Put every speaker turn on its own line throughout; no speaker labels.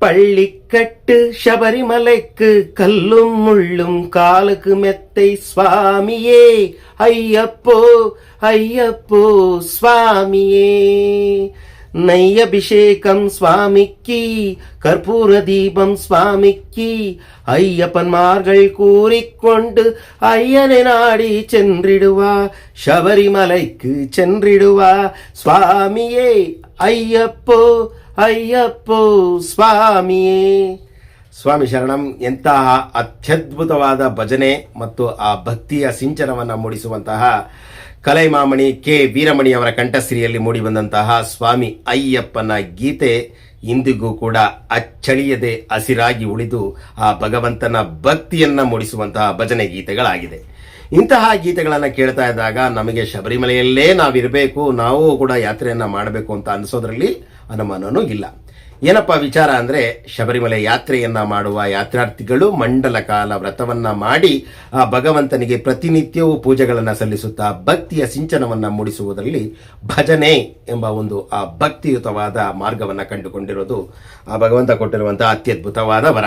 பள்ளிக்கட்டு சபரிமலைக்கு கல்லும் முள்ளும் காலுக்கு மெத்தை சுவாமியே. ஐயப்போ ஐயப்போ சுவாமியே. நெய்யபிஷேகம் சுவாமிக்கு கற்பூர தீபம் சுவாமிக்கு ஐயப்பன்மார்கள் கூறிக்கொண்டு ஐயனை நாடி சென்றிடுவா. சபரிமலைக்கு சென்றிடுவா. சுவாமியே ஐயப்போ ಅಯ್ಯಪ್ಪೋ ಸ್ವಾಮಿಯೇ. ಸ್ವಾಮಿ ಶರಣಂ, ಎಂತಹ ಅತ್ಯದ್ಭುತವಾದ ಭಜನೆ ಮತ್ತು ಆ ಭಕ್ತಿಯ ಸಿಂಚನವನ್ನು ಮೂಡಿಸುವಂತಹ ಕಲೈಮಾಮಣಿ ಕೆ ವೀರಮಣಿ ಅವರ ಕಂಠಶ್ರೀಯಲ್ಲಿ ಮೂಡಿಬಂದಂತಹ ಸ್ವಾಮಿ ಅಯ್ಯಪ್ಪನ ಗೀತೆ ಇಂದಿಗೂ ಕೂಡ ಅಚ್ಚಳಿಯದೆ ಹಸಿರಾಗಿ ಉಳಿದು ಆ ಭಗವಂತನ ಭಕ್ತಿಯನ್ನ ಮೂಡಿಸುವಂತಹ ಭಜನೆ ಗೀತೆಗಳಾಗಿದೆ. ಇಂತಹ ಗೀತೆಗಳನ್ನು ಕೇಳ್ತಾ ಇದ್ದಾಗ ನಮಗೆ ಶಬರಿಮಲೆಯಲ್ಲೇ ನಾವಿರಬೇಕು, ನಾವು ಕೂಡ ಯಾತ್ರೆಯನ್ನು ಮಾಡಬೇಕು ಅಂತ ಅನಿಸೋದ್ರಲ್ಲಿ ಅನುಮಾನನೂ ಇಲ್ಲ. ಏನಪ್ಪ ವಿಚಾರ ಅಂದರೆ ಶಬರಿಮಲೆ ಯಾತ್ರೆಯನ್ನ ಮಾಡುವ ಯಾತ್ರಾರ್ಥಿಗಳು ಮಂಡಲ ಕಾಲ ವ್ರತವನ್ನ ಮಾಡಿ ಆ ಭಗವಂತನಿಗೆ ಪ್ರತಿನಿತ್ಯವೂ ಪೂಜೆಗಳನ್ನು ಸಲ್ಲಿಸುತ್ತಾ ಭಕ್ತಿಯ ಸಿಂಚನವನ್ನ ಮೂಡಿಸುವುದರಲ್ಲಿ ಭಜನೆ ಎಂಬ ಒಂದು ಆ ಭಕ್ತಿಯುತವಾದ ಮಾರ್ಗವನ್ನು ಕಂಡುಕೊಂಡಿರೋದು ಆ ಭಗವಂತ ಕೊಟ್ಟಿರುವಂತಹ ಅತ್ಯದ್ಭುತವಾದ ವರ.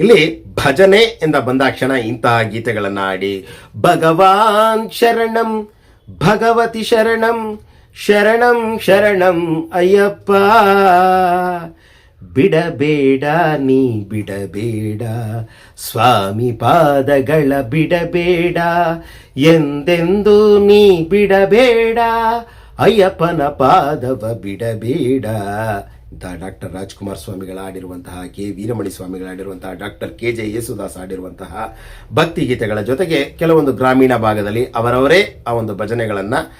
ಇಲ್ಲಿ ಭಜನೆ ಎಂದ ಬಂದಾಕ್ಷಣ ಇಂತಹ ಗೀತೆಗಳನ್ನು ಆಡಿ, ಭಗವಾನ್ ಶರಣಂ, ಭಗವತಿ ಶರಣಂ ಶರಣಂ ಶರಣಂ ಅಯ್ಯಪ್ಪ ಬಿಡಬೇಡ ನೀ ಬಿಡಬೇಡ ಸ್ವಾಮಿ ಪಾದಗಳ ಬಿಡಬೇಡ ಎಂದೆಂದು ನೀ ಬಿಡಬೇಡ ಅಯ್ಯಪ್ಪನ ಪಾದವ ಬಿಡಬೇಡ ಇಂತಹ ಡಾಕ್ಟರ್ ರಾಜ್ಕುಮಾರ್ ಸ್ವಾಮಿಗಳ ಆಡಿರುವಂತಹ ಕೆ ವೀರಮಣಿ ಸ್ವಾಮಿಗಳ ಆಡಿರುವಂತಹ ಡಾಕ್ಟರ್ ಕೆ ಜೆ ಯೇಸುದಾಸ್ ಆಡಿರುವಂತಹ ಭಕ್ತಿ ಗೀತೆಗಳ ಜೊತೆಗೆ ಕೆಲವೊಂದು ಗ್ರಾಮೀಣ ಭಾಗದಲ್ಲಿ ಅವರವರೇ ಆ ಒಂದು ಭಜನೆಗಳನ್ನು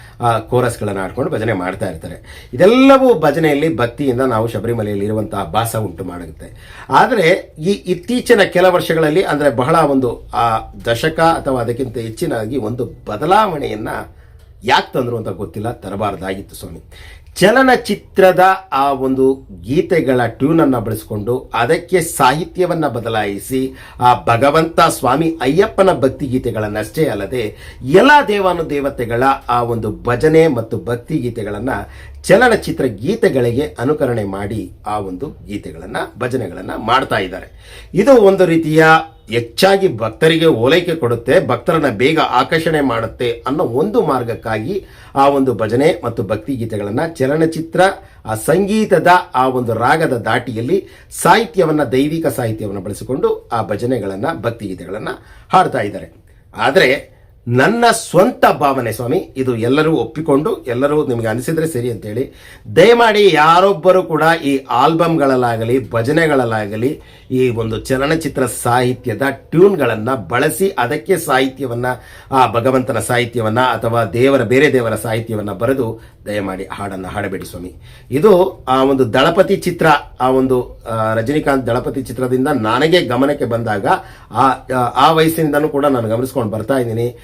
ಕೋರಸ್ಗಳನ್ನು ಆಡ್ಕೊಂಡು ಭಜನೆ ಮಾಡ್ತಾ ಇರ್ತಾರೆ. ಇದೆಲ್ಲವೂ ಭಜನೆಯಲ್ಲಿ ಭಕ್ತಿಯಿಂದ ನಾವು ಶಬರಿಮಲೆಯಲ್ಲಿ ಇರುವಂತಹ ಭಾಸ ಉಂಟು ಮಾಡುತ್ತೆ. ಆದರೆ ಈ ಇತ್ತೀಚಿನ ಕೆಲ ವರ್ಷಗಳಲ್ಲಿ ಅಂದರೆ ಬಹಳ ಒಂದು, ಆ, ದಶಕ ಅಥವಾ ಅದಕ್ಕಿಂತ ಹೆಚ್ಚಿನಾಗಿ ಒಂದು ಬದಲಾವಣೆಯನ್ನ ಯಾಕೆ ತಂದ್ರು ಅಂತ ಗೊತ್ತಿಲ್ಲ, ತರಬಾರದಾಗಿತ್ತು ಸ್ವಾಮಿ. ಚಲನಚಿತ್ರದ ಆ ಒಂದು ಗೀತೆಗಳ ಟ್ಯೂನ್ ಅನ್ನ ಬಳಸಿಕೊಂಡು ಅದಕ್ಕೆ ಸಾಹಿತ್ಯವನ್ನ ಬದಲಾಯಿಸಿ ಆ ಭಗವಂತ ಸ್ವಾಮಿ ಅಯ್ಯಪ್ಪನ ಭಕ್ತಿ ಗೀತೆಗಳನ್ನಷ್ಟೇ ಅಲ್ಲದೆ ಎಲ್ಲ ದೇವಾನು ದೇವತೆಗಳ ಆ ಒಂದು ಭಜನೆ ಮತ್ತು ಭಕ್ತಿ ಗೀತೆಗಳನ್ನ ಚಲನಚಿತ್ರ ಗೀತೆಗಳಿಗೆ ಅನುಕರಣೆ ಮಾಡಿ ಆ ಒಂದು ಗೀತೆಗಳನ್ನ ಭಜನೆಗಳನ್ನು ಮಾಡ್ತಾ ಇದ್ದಾರೆ. ಇದು ಒಂದು ರೀತಿಯ ಹೆಚ್ಚಾಗಿ ಭಕ್ತರಿಗೆ ಓಲೈಕೆ ಕೊಡುತ್ತೆ, ಭಕ್ತರನ್ನ ಬೇಗ ಆಕರ್ಷಣೆ ಮಾಡುತ್ತೆ ಅನ್ನೋ ಒಂದು ಮಾರ್ಗಕ್ಕಾಗಿ ಆ ಒಂದು ಭಜನೆ ಮತ್ತು ಭಕ್ತಿ ಗೀತೆಗಳನ್ನ ಚಲನಚಿತ್ರ, ಆ ಸಂಗೀತದ ಆ ಒಂದು ರಾಗದ ದಾಟಿಯಲ್ಲಿ ಸಾಹಿತ್ಯವನ್ನು, ದೈವಿಕ ಸಾಹಿತ್ಯವನ್ನು ಬಳಸಿಕೊಂಡು ಆ ಭಜನೆಗಳನ್ನು, ಭಕ್ತಿ ಗೀತೆಗಳನ್ನ ಹಾಡ್ತಾ ಇದ್ದಾರೆ. ಆದರೆ ನನ್ನ ಸ್ವಂತ ಭಾವನೆ ಸ್ವಾಮಿ, ಇದು ಎಲ್ಲರೂ ಒಪ್ಪಿಕೊಂಡು, ಎಲ್ಲರೂ ನಿಮಗೆ ಅನಿಸಿದ್ರೆ ಸರಿ ಅಂತೇಳಿ. ದಯಮಾಡಿ ಯಾರೊಬ್ಬರು ಕೂಡ ಈ ಆಲ್ಬಮ್ಗಳಲ್ಲಾಗಲಿ ಭಜನೆಗಳಲ್ಲಾಗಲಿ, ಈ ಒಂದು ಚಲನಚಿತ್ರ ಸಾಹಿತ್ಯದ ಟ್ಯೂನ್ಗಳನ್ನು ಬಳಸಿ ಅದಕ್ಕೆ ಸಾಹಿತ್ಯವನ್ನ, ಆ ಭಗವಂತನ ಸಾಹಿತ್ಯವನ್ನ ಅಥವಾ ದೇವರ, ಬೇರೆ ದೇವರ ಸಾಹಿತ್ಯವನ್ನ ಬರೆದು ದಯಮಾಡಿ ಹಾಡನ್ನು ಹಾಡಬೇಡಿ ಸ್ವಾಮಿ. ಇದು ಆ ಒಂದು ದಳಪತಿ ಚಿತ್ರ, ಆ ಒಂದು ರಜನಿಕಾಂತ್ ದಳಪತಿ ಚಿತ್ರದಿಂದ ನನಗೆ ಗಮನಕ್ಕೆ ಬಂದಾಗ ಆ ಆ ವಯಸ್ಸಿನಿಂದನೂ ಕೂಡ ನಾನು ಗಮನಿಸ್ಕೊಂಡು ಬರ್ತಾ ಇದ್ದೀನಿ.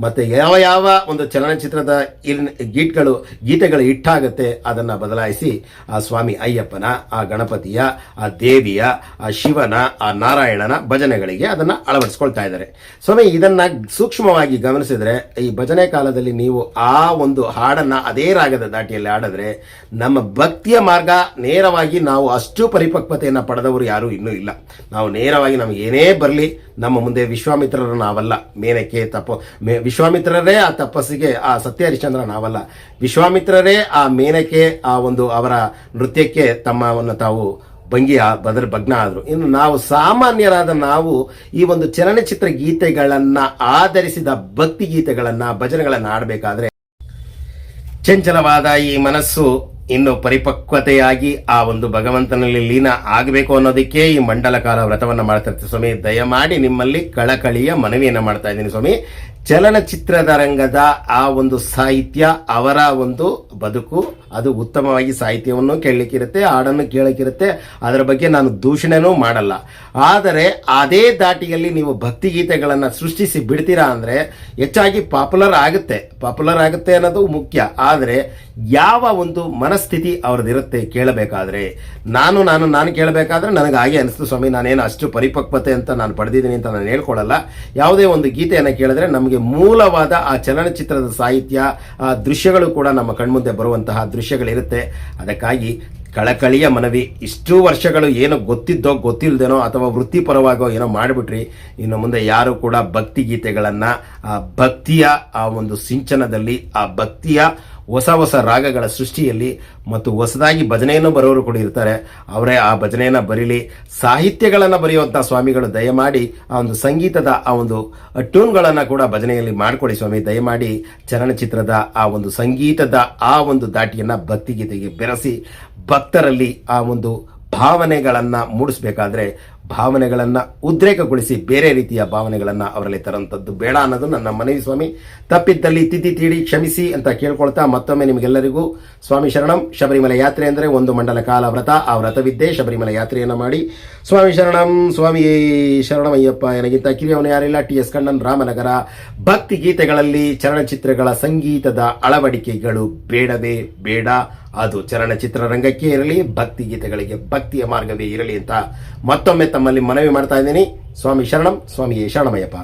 ಮತ್ತೆ ಯಾವ ಯಾವ ಒಂದು ಚಲನಚಿತ್ರದ ಗೀಟ್ಗಳು, ಗೀತೆಗಳು ಇಟ್ಟಾಗುತ್ತೆ ಅದನ್ನ ಬದಲಾಯಿಸಿ ಆ ಸ್ವಾಮಿ ಅಯ್ಯಪ್ಪನ, ಆ ಗಣಪತಿಯ, ಆ ದೇವಿಯ, ಆ ಶಿವನ, ಆ ನಾರಾಯಣನ ಭಜನೆಗಳಿಗೆ ಅದನ್ನ ಅಳವಡಿಸ್ಕೊಳ್ತಾ ಇದ್ದಾರೆ. ಸ್ವಾಮಿ, ಇದನ್ನ ಸೂಕ್ಷ್ಮವಾಗಿ ಗಮನಿಸಿದ್ರೆ ಈ ಭಜನೆ ಕಾಲದಲ್ಲಿ ನೀವು ಆ ಒಂದು ಹಾಡನ್ನ ಅದೇ ರಾಗದ ದಾಟಿಯಲ್ಲಿ ಆಡಿದ್ರೆ ನಮ್ಮ ಭಕ್ತಿಯ ಮಾರ್ಗ ನೇರವಾಗಿ ನಾವು ಅಷ್ಟು ಪರಿಪಕ್ವತೆಯನ್ನು ಪಡೆದವರು ಯಾರೂ ಇನ್ನೂ ಇಲ್ಲ. ನಾವು ನೇರವಾಗಿ ನಮಗೆ ಏನೇ ಬರಲಿ, ನಮ್ಮ ಮುಂದೆ ವಿಶ್ವಾಮಿತ್ರರು ನಾವಲ್ಲ. ಮೇನಕ್ಕೆ ತಪ್ಪು ಮೇ ವಿಶ್ವಾಮಿತ್ರರೇ ಆ ತಪಸ್ಸಿಗೆ, ಆ ಸತ್ಯ ಹರಿಶ್ಚಂದ್ರ ನಾವಲ್ಲ. ವಿಶ್ವಾಮಿತ್ರರೇ ಆ ಮೇನಕ್ಕೆ ಆ ಒಂದು ಅವರ ನೃತ್ಯಕ್ಕೆ ತಮ್ಮವನ್ನು ತಾವು ಭಂಗಿಯ ಬದರ್ ಭಗ್ನ ಆದರು. ಇನ್ನು ನಾವು ಸಾಮಾನ್ಯರಾದ ನಾವು ಈ ಒಂದು ಚಲನಚಿತ್ರ ಗೀತೆಗಳನ್ನು ಆಧರಿಸಿದ ಭಕ್ತಿ ಗೀತೆಗಳನ್ನು ಭಜನೆಗಳನ್ನ ಆಡಬೇಕಾದ್ರೆ ಚಂಚಲವಾದ ಈ ಮನಸ್ಸು ಇನ್ನು ಪರಿಪಕ್ವತೆಯಾಗಿ ಆ ಒಂದು ಭಗವಂತನಲ್ಲಿ ಲೀನ ಆಗಬೇಕು ಅನ್ನೋದಕ್ಕೆ ಈ ಮಂಡಲ ಕಾಲ ವ್ರತವನ್ನು ಮಾಡ್ತಾ ಸ್ವಾಮಿ, ದಯಮಾಡಿ ನಿಮ್ಮಲ್ಲಿ ಕಳಕಳಿಯ ಮನವಿಯನ್ನು ಮಾಡ್ತಾ ಇದ್ದೀನಿ ಸ್ವಾಮಿ. ಚಲನಚಿತ್ರದ ರಂಗದ ಆ ಒಂದು ಸಾಹಿತ್ಯ, ಅವರ ಒಂದು ಬದುಕು, ಅದು ಉತ್ತಮವಾಗಿ ಸಾಹಿತ್ಯವನ್ನು ಕೇಳಲಿಕ್ಕಿರುತ್ತೆ, ಹಾಡನ್ನು ಕೇಳಕ್ಕಿರುತ್ತೆ ಅದರ ಬಗ್ಗೆ ನಾನು ದೂಷಣೆನೂ ಮಾಡಲ್ಲ. ಆದರೆ ಅದೇ ದಾಟಿಯಲ್ಲಿ ನೀವು ಭಕ್ತಿಗೀತೆಗಳನ್ನು ಸೃಷ್ಟಿಸಿ ಬಿಡ್ತೀರಾ ಅಂದರೆ ಹೆಚ್ಚಾಗಿ ಪಾಪ್ಯುಲರ್ ಆಗುತ್ತೆ. ಪಾಪ್ಯುಲರ್ ಆಗುತ್ತೆ ಅನ್ನೋದು ಮುಖ್ಯ. ಆದರೆ ಯಾವ ಒಂದು ಮನಸ್ಥಿತಿ ಅವ್ರದ್ದಿರುತ್ತೆ ಕೇಳಬೇಕಾದ್ರೆ. ನಾನು ನಾನು ನಾನು ಕೇಳಬೇಕಾದ್ರೆ ನನಗೆ ಹಾಗೆ ಅನಿಸ್ತು ಸ್ವಾಮಿ, ನಾನೇನು ಅಷ್ಟು ಪರಿಪಕ್ವತೆ ಅಂತ ನಾನು ಪಡೆದಿದ್ದೀನಿ ಅಂತ ನಾನು ಹೇಳ್ಕೊಳ್ಳಲ್ಲ ಯಾವುದೇ ಒಂದು ಗೀತೆಯನ್ನು ಕೇಳಿದ್ರೆ ನಮಗೆ ಮೂಲವಾದ ಆ ಚಲನಚಿತ್ರದ ಸಾಹಿತ್ಯ, ಆ ದೃಶ್ಯಗಳು ಕೂಡ ನಮ್ಮ ಕಣ್ಮುಂದೆ ಬರುವಂತಹ ದೃಶ್ಯಗಳಿರುತ್ತೆ. ಅದಕ್ಕಾಗಿ ಕಳಕಳಿಯ ಮನವಿ, ಇಷ್ಟು ವರ್ಷಗಳು ಏನೋ ಗೊತ್ತಿದ್ದೋ ಗೊತ್ತಿಲ್ಲದೇನೋ ಅಥವಾ ವೃತ್ತಿಪರವಾಗೋ ಏನೋ ಮಾಡಿಬಿಟ್ರಿ, ಇನ್ನು ಮುಂದೆ ಯಾರು ಕೂಡ ಭಕ್ತಿ ಗೀತೆಗಳನ್ನು, ಆ ಭಕ್ತಿಯ ಆ ಒಂದು ಸಿಂಚನದಲ್ಲಿ, ಆ ಭಕ್ತಿಯ ಹೊಸ ಹೊಸ ರಾಗಗಳ ಸೃಷ್ಟಿಯಲ್ಲಿ ಮತ್ತು ಹೊಸದಾಗಿ ಭಜನೆಯನ್ನು ಬರೋರು ಕೂಡ ಇರ್ತಾರೆ. ಅವರೇ ಆ ಭಜನೆಯನ್ನು ಬರೀಲಿ, ಸಾಹಿತ್ಯಗಳನ್ನು ಬರೆಯುವಂಥ ಸ್ವಾಮಿಗಳು ದಯಮಾಡಿ ಆ ಒಂದು ಸಂಗೀತದ ಆ ಒಂದು ಟ್ಯೂನ್ಗಳನ್ನು ಕೂಡ ಭಜನೆಯಲ್ಲಿ ಮಾಡಿಕೊಡಿ ಸ್ವಾಮಿ, ದಯಮಾಡಿ ಚಲನಚಿತ್ರದ ಆ ಒಂದು ಸಂಗೀತದ ಆ ಒಂದು ದಾಟಿಯನ್ನು ಭಕ್ತಿಗೀತೆಗೆ ಬೆರೆಸಿ ಭಕ್ತರಲ್ಲಿ ಆ ಒಂದು ಭಾವನೆಗಳನ್ನು ಮೂಡಿಸಬೇಕಾದ್ರೆ ಭಾವನೆಗಳನ್ನು ಉದ್ರೇಕಗೊಳಿಸಿ ಬೇರೆ ರೀತಿಯ ಭಾವನೆಗಳನ್ನು ಅವರಲ್ಲಿ ತರುವಂಥದ್ದು ಬೇಡ ಅನ್ನೋದು ನನ್ನ ಮನವಿ ಸ್ವಾಮಿ. ತಪ್ಪಿದ್ದಲ್ಲಿ ತಿಥಿ ತೀಡಿ, ಕ್ಷಮಿಸಿ ಅಂತ ಕೇಳ್ಕೊಳ್ತಾ ಮತ್ತೊಮ್ಮೆ ನಿಮಗೆಲ್ಲರಿಗೂ ಸ್ವಾಮಿ ಶರಣಂ. ಶಬರಿಮಲೆ ಯಾತ್ರೆ ಅಂದರೆ ಒಂದು ಮಂಡಲ ಕಾಲ ವ್ರತ ಆ ವ್ರತವಿದ್ದೇ ಶಬರಿಮಲೆ ಯಾತ್ರೆಯನ್ನು ಮಾಡಿ. ಸ್ವಾಮಿ ಶರಣಂ ಸ್ವಾಮಿ ಶರಣಮಯ್ಯಪ್ಪ ನನಗಿಂತ ಕಿರಿಯವನು ಯಾರಿಲ್ಲ. T S Kannan, Ramanagara. ಭಕ್ತಿ ಗೀತೆಗಳಲ್ಲಿ ಚಲನಚಿತ್ರಗಳ ಸಂಗೀತದ ಅಳವಡಿಕೆಗಳು ಬೇಡವೇ ಬೇಡ. ಅದು ಚಲನಚಿತ್ರ ರಂಗಕ್ಕೆ ಇರಲಿ, ಭಕ್ತಿ ಗೀತೆಗಳಿಗೆ ಭಕ್ತಿಯ ಮಾರ್ಗವೇ ಇರಲಿ ಅಂತ ಮತ್ತೊಮ್ಮೆ ತಮ್ಮಲ್ಲಿ ಮನವಿ ಮಾಡ್ತಾ ಇದ್ದೀನಿ. ಸ್ವಾಮಿ ಶರಣಂ ಸ್ವಾಮಿಯೇ ಶರಣಮಯ್ಯಪ್ಪ.